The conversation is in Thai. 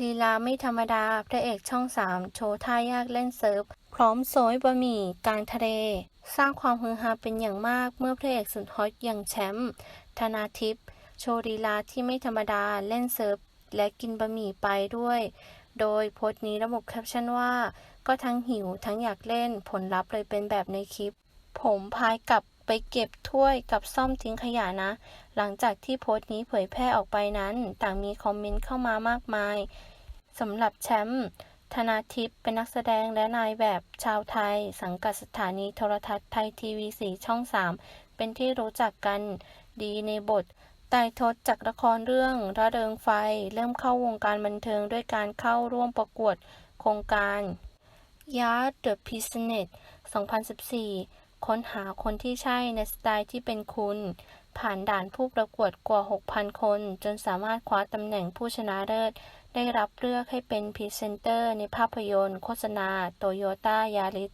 ลีลาไม่ธรรมดา พระเอกช่องสามโชว์ท่ายากเล่นเซิร์ฟ พร้อมโซยบะหมี่กลางทะเล สร้างความฮือฮาเป็นอย่างมากเมื่อพระเอกสุดฮอตอย่างแชมป์ธนาทิพย์โชว์ลีลาที่ไม่ธรรมดาเล่นเซิร์ฟ และกินบะหมี่ไปด้วย โดยโพสต์นี้ระบุแคปชั่นว่า ก็ทั้งหิวทั้งอยากเล่นผลลัพธ์เลยเป็นแบบในคลิป ผมพายกับ ไปเก็บถ้วยกับซ่อมทิ้งขยะนะ หลังจากที่โพสต์นี้เผยแพร่ออกไปนั้น ต่างมีคอมเมนต์เข้ามามากมายสำหรับแชมป์ธนาทิพย์เป็นนักแสดงและนายแบบชาวไทย สังกัดสถานีโทรทัศน์ไทยทีวีสีช่อง 3 เป็นที่รู้จักกันดีในบทไต่ทศจากละครเรื่องระเริงไฟ เริ่มเข้าวงการบันเทิงด้วยการเข้าร่วมประกวดโครงการ Yard the Business 2014 ค้นหาคนที่ใช่ในสไตล์ที่เป็นคุณ ผ่านด่านผู้ประกวดกว่า 6,000 คน จนสามารถคว้าตำแหน่งผู้ชนะเลิศ ได้รับเลือกให้เป็นพรีเซนเตอร์ในภาพยนตร์ โฆษณาโตโยต้ายาริส